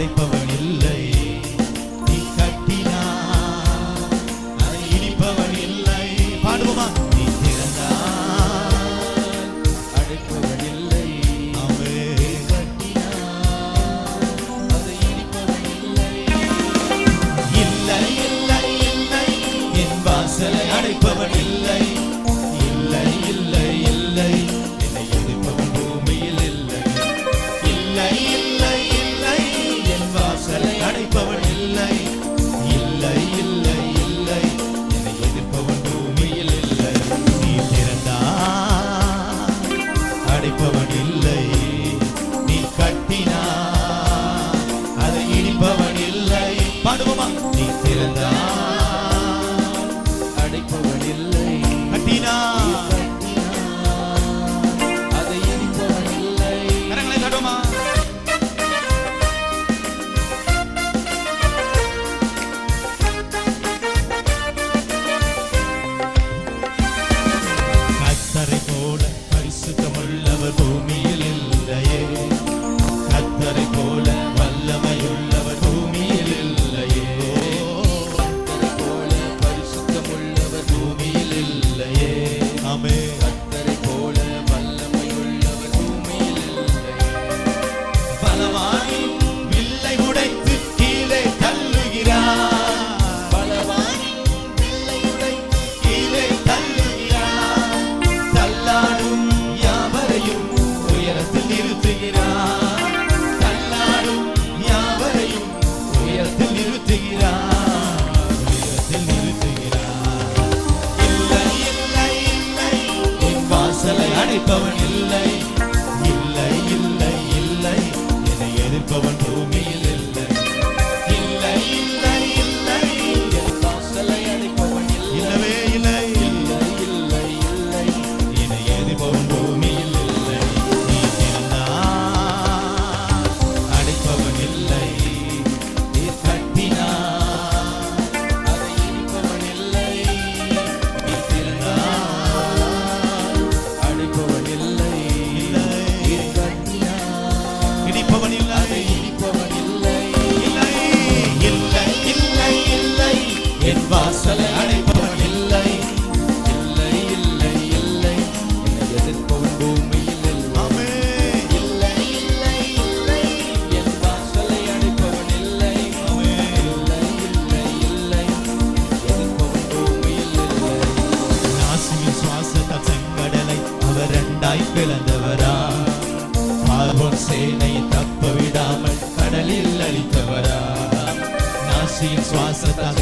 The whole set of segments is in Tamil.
Sunday Public. అందరి కోల எதிர்ப்பவன் இல்லை இல்லை இல்லை இல்லை. என்னை எதிர்ப்பவன் பூமியில் பிளந்தவரா? பார்வோன் சேனை தப்ப விடாமல் கடலில் அழித்தவரா நாசியின் சுவாசத்தால்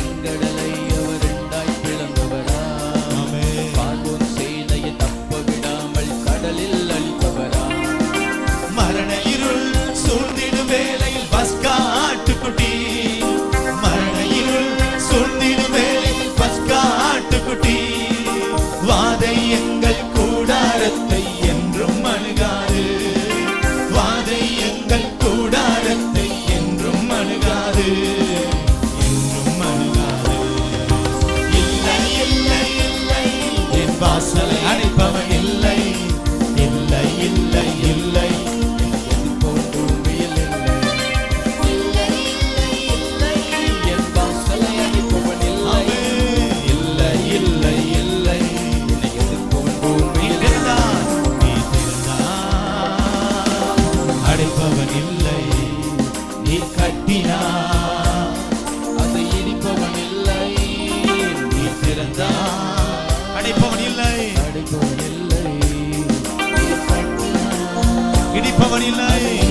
அவனில்லை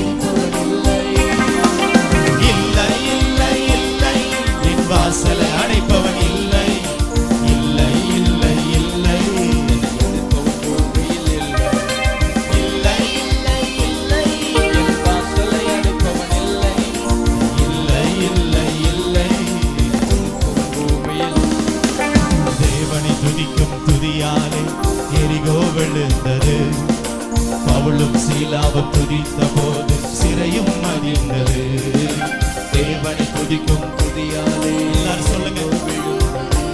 கோயில் அவர் துதித்த போது சிறையும் மதிந்தது. தேவனை துதிக்கும் துதியாலே எல்லாரும் சொல்லுங்க.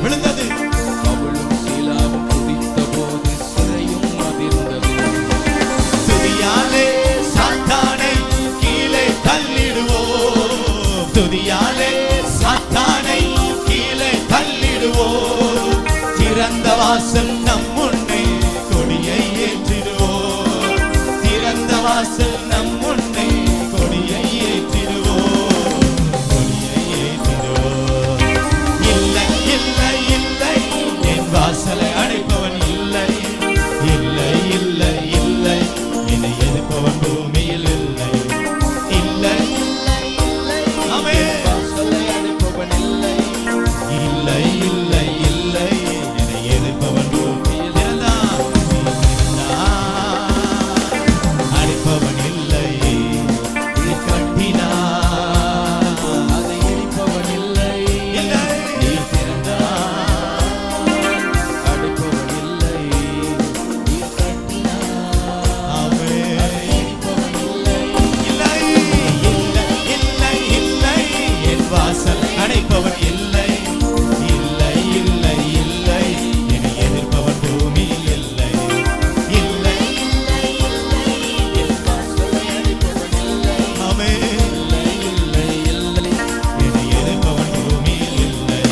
விழுந்தது. அவளும் சீலாவும் துதித்த போது சிறையும் மதிந்தது. துதியாலே சாத்தானை கீழே தள்ளிடுவோம். துதியாலே சாத்தானை கீழே தள்ளிடுவோம். திறந்த வாசல் நம்